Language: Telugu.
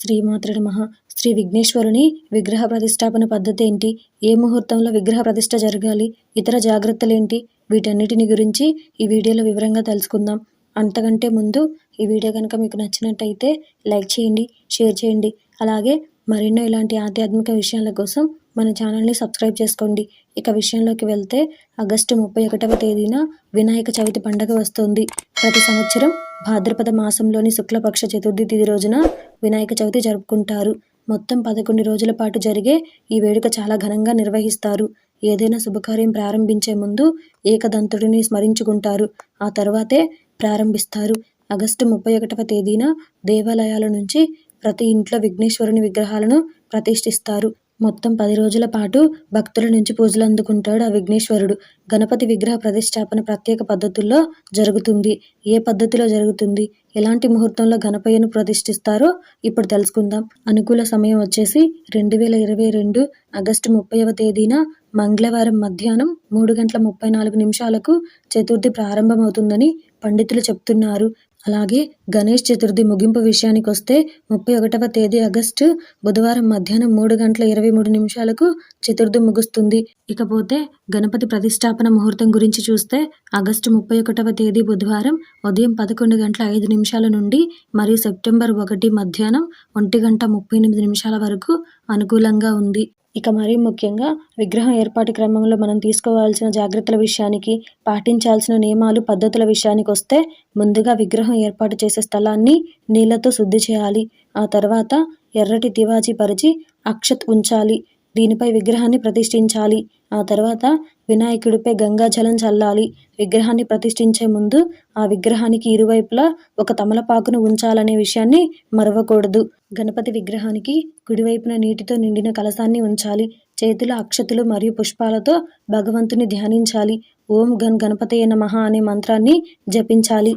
శ్రీమాత్ర మహా శ్రీ విఘ్నేశ్వరుని విగ్రహ ప్రతిష్టాపన పద్ధతి ఏంటి? ఏ ముహూర్తంలో విగ్రహ ప్రతిష్ట జరగాలి? ఇతర జాగ్రత్తలేంటి వీటన్నిటిని గురించి ఈ వీడియోలో వివరంగా తెలుసుకుందాం. అంతకంటే ముందు ఈ వీడియో కనుక మీకు నచ్చినట్టయితే లైక్ చేయండి షేర్ చేయండి. అలాగే మరెన్నో ఇలాంటి ఆధ్యాత్మిక విషయాల కోసం మన ఛానల్ని సబ్స్క్రైబ్ చేసుకోండి. ఇక విషయంలోకి వెళ్తే ఆగస్టు ముప్పై ఒకటవ తేదీన వినాయక చవితి పండగ వస్తుంది. ప్రతి సంవత్సరం భాద్రపద మాసంలోని శుక్లపక్ష చతుర్థి తిథి రోజున వినాయక చవితి జరుపుకుంటారు. మొత్తం పదకొండు రోజుల పాటు జరిగే ఈ వేడుక చాలా ఘనంగా నిర్వహిస్తారు. ఏదైనా శుభకార్యం ప్రారంభించే ముందు ఏకదంతుడిని స్మరించుకుంటారు. ఆ తర్వాతే ప్రారంభిస్తారు. ఆగస్టు ముప్పై ఒకటవ తేదీన దేవాలయాల నుంచి ప్రతి ఇంట్లో విఘ్నేశ్వరుని విగ్రహాలను ప్రతిష్ఠిస్తారు. మొత్తం పది రోజుల పాటు భక్తుల నుంచి పూజలు అందుకుంటాడు ఆ విఘ్నేశ్వరుడు. గణపతి విగ్రహ ప్రతిష్టాపన ప్రత్యేక పద్ధతుల్లో జరుగుతుంది. ఏ పద్ధతిలో జరుగుతుంది? ఎలాంటి ముహూర్తంలో గణపయ్యను ప్రతిష్ఠిస్తారో ఇప్పుడు తెలుసుకుందాం. అనుకూల సమయం వచ్చేసి రెండు వేల ఇరవై రెండు ఆగస్టు ముప్పైవ తేదీన మంగళవారం మధ్యాహ్నం మూడు గంటల ముప్పై నాలుగు నిమిషాలకు చతుర్థి ప్రారంభమవుతుందని పండితులు చెప్తున్నారు. అలాగే గణేష్ చతుర్థి ముగింపు విషయానికి వస్తే ముప్పై ఒకటవ తేదీ ఆగస్టు బుధవారం మధ్యాహ్నం మూడు గంటల ఇరవై మూడు నిమిషాలకు చతుర్థి ముగుస్తుంది. ఇకపోతే గణపతి ప్రతిష్టాపన ముహూర్తం గురించి చూస్తే ఆగస్టు ముప్పై ఒకటవ తేదీ బుధవారం ఉదయం పదకొండు గంటల ఐదు నిమిషాల నుండి మరియు సెప్టెంబర్ ఒకటి మధ్యాహ్నం ఒంటి గంట ముప్పై ఎనిమిది నిమిషాల వరకు అనుకూలంగా ఉంది. ఇక మరీ ముఖ్యంగా విగ్రహం ఏర్పాటు క్రమంలో మనం తీసుకోవాల్సిన జాగ్రత్తల విషయానికి పాటించాల్సిన నియమాలు పద్ధతుల విషయానికి వస్తే ముందుగా విగ్రహం ఏర్పాటు చేసే స్థలాన్ని నీళ్ళతో శుద్ధి చేయాలి. ఆ తర్వాత ఎర్రటి తివాచి పరిచి అక్షత్ ఉంచాలి. దీనిపై విగ్రహాన్ని ప్రతిష్ఠించాలి. ఆ తర్వాత వినాయకుడిపై గంగాజలం చల్లాలి. విగ్రహాన్ని ప్రతిష్ఠించే ముందు ఆ విగ్రహానికి ఇరువైపులా ఒక తమలపాకును ఉంచాలనే విషయాన్ని మరవకూడదు. గణపతి విగ్రహానికి కుడివైపున నీటితో నిండిన కలసాన్ని ఉంచాలి. చేతుల అక్షతులు మరియు పుష్పాలతో భగవంతుని ధ్యానించాలి. ఓం గన్ గణపతయ నమః అనే మంత్రాన్ని జపించాలి.